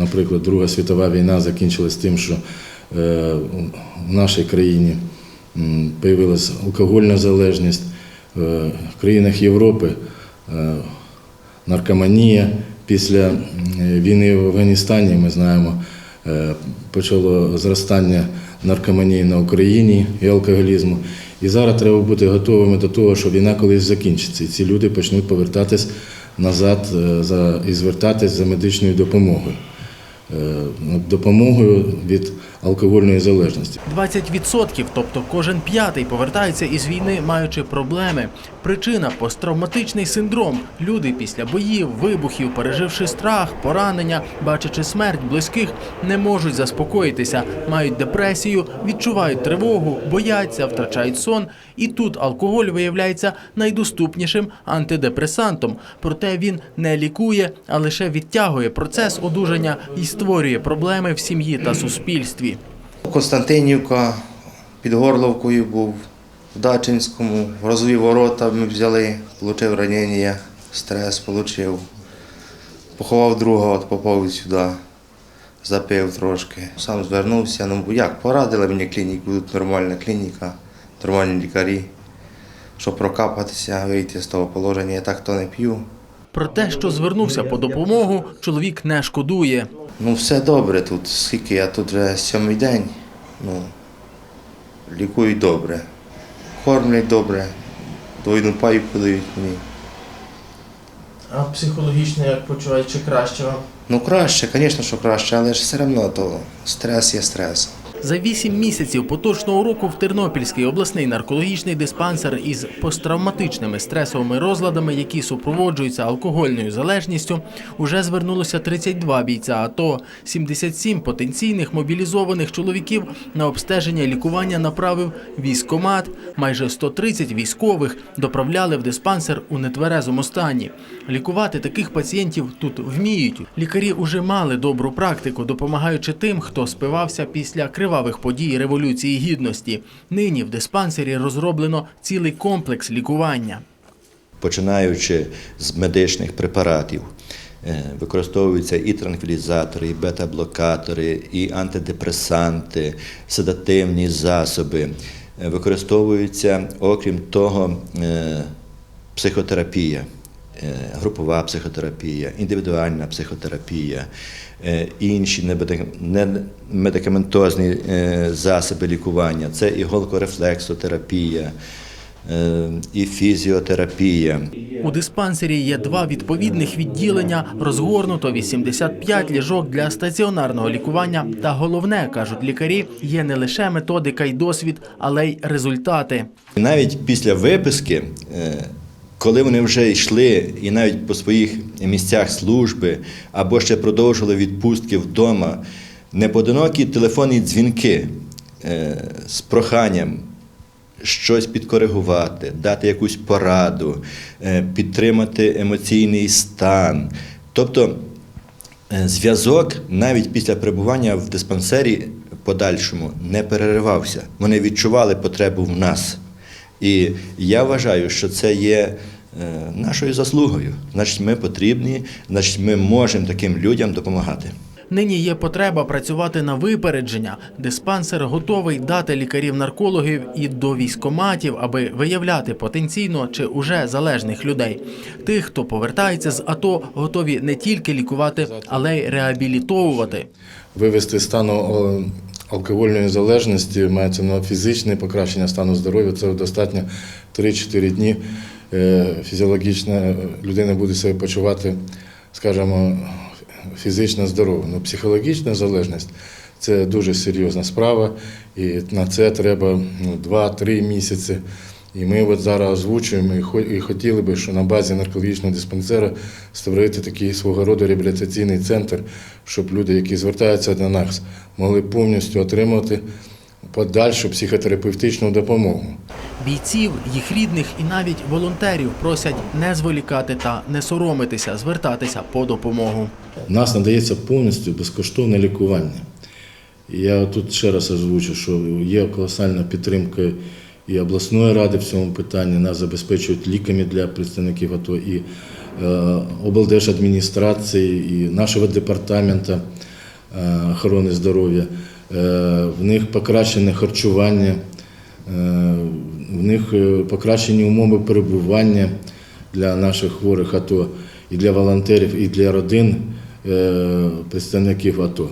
наприклад, Друга світова війна закінчилась тим, що е, в нашій країні м, появилась алкогольна залежність, е, в країнах Європи е, наркоманія. Після війни в Афганістані ми знаємо, почало зростання наркоманії на Україні і алкоголізму. І зараз треба бути готовими до того, що війна колись закінчиться, і ці люди почнуть повертатись назад за, і звертатись за медичною допомогою. Е, Допомогою від алкогольної залежності. 20%, тобто кожен п'ятий повертається із війни, маючи проблеми. Причина посттравматичний синдром. Люди після боїв, вибухів, переживши страх, поранення, бачачи смерть близьких, не можуть заспокоїтися, мають депресію, відчувають тривогу, бояться, втрачають сон. І тут алкоголь виявляється найдоступнішим антидепресантом. Проте він не лікує, а лише відтягує процес одужання і створює проблеми в сім'ї та суспільстві. Константинівка під Горловкою був, в Дачинському, в Розові ворота ми взяли, отримав ранення, стрес отримав. Поховав друга, от попав сюди, запив трошки. Сам звернувся, ну як, порадили мені клініку, тут нормальна клініка, нормальні лікарі, щоб прокапатися, вийти з того положення. Я так то не п'ю. Про те, що звернувся по допомогу, чоловік не шкодує. Ну, все добре тут, скільки я тут вже сьомий день. Ну, лікують добре. Кормлять добре, двойну пайку дають мені. А психологічно як почувають чи краще вам? Ну краще, звісно, що краще, але ж все одно то стрес є стрес. За вісім місяців поточного року в Тернопільський обласний наркологічний диспансер із посттравматичними стресовими розладами, які супроводжуються алкогольною залежністю, уже звернулося 32 бійця АТО. 77 потенційних мобілізованих чоловіків на обстеження лікування направив військомат. Майже 130 військових доправляли в диспансер у нетверезому стані. Лікувати таких пацієнтів тут вміють. Лікарі уже мали добру практику, допомагаючи тим, хто спивався після кривавих подій Революції Гідності. Нині в диспансері розроблено цілий комплекс лікування. починаючи з медичних препаратів. Е, Використовуються і транквілізатори, і бета-блокатори, і антидепресанти, седативні засоби. Е, Використовується, окрім того, е, психотерапія, групова психотерапія, індивідуальна психотерапія, е, інші немедикаментозні е, засоби лікування. Це і голкорефлексотерапія, е, і фізіотерапія. У диспансері є два відповідних відділення, розгорнуто 85 ліжок для стаціонарного лікування. Та головне, кажуть лікарі, є не лише методика й досвід, але й результати. Навіть після виписки, е, коли вони вже йшли і навіть по своїх місцях служби або ще продовжували відпустки вдома, непоодинокі телефонні дзвінки е, з проханням щось підкоригувати, дати якусь пораду, е, підтримати емоційний стан. Тобто е, зв'язок навіть після перебування в диспансері подальшому не переривався. Вони відчували потребу в нас. І я вважаю, що це є е, нашою заслугою. Значить, ми потрібні, значить, ми можемо таким людям допомагати. Нині є потреба працювати на випередження. Диспансер готовий дати лікарів-наркологів і до військоматів, аби виявляти потенційно чи уже залежних людей. Тих, хто повертається з АТО, готові не тільки лікувати, але й реабілітовувати. Вивести стану алкогольної залежності, мається на фізичне покращення стану здоров'я. Це достатньо 3-4 дні. Е, Фізіологічна людина буде себе почувати, скажімо, фізично здорово. Ну, психологічна залежність це дуже серйозна справа, і на це треба ну, 2-3 місяці. І ми от зараз озвучуємо і хотіли би, що на базі наркологічного диспансеру створити такий свого роду реабілітаційний центр, щоб люди, які звертаються до нас, могли повністю отримати подальшу психотерапевтичну допомогу. Бійців, їх рідних і навіть волонтерів просять не зволікати та не соромитися, звертатися по допомогу. У нас надається повністю безкоштовне лікування. Я тут ще раз озвучу, що є колосальна підтримка і обласної ради в цьому питанні. Нас забезпечують ліками для представників АТО і е, облдержадміністрації, і нашого департаменту е, охорони здоров'я. Е, В них покращене харчування, в них покращені умови перебування для наших хворих АТО, і для волонтерів, і для родин представників АТО.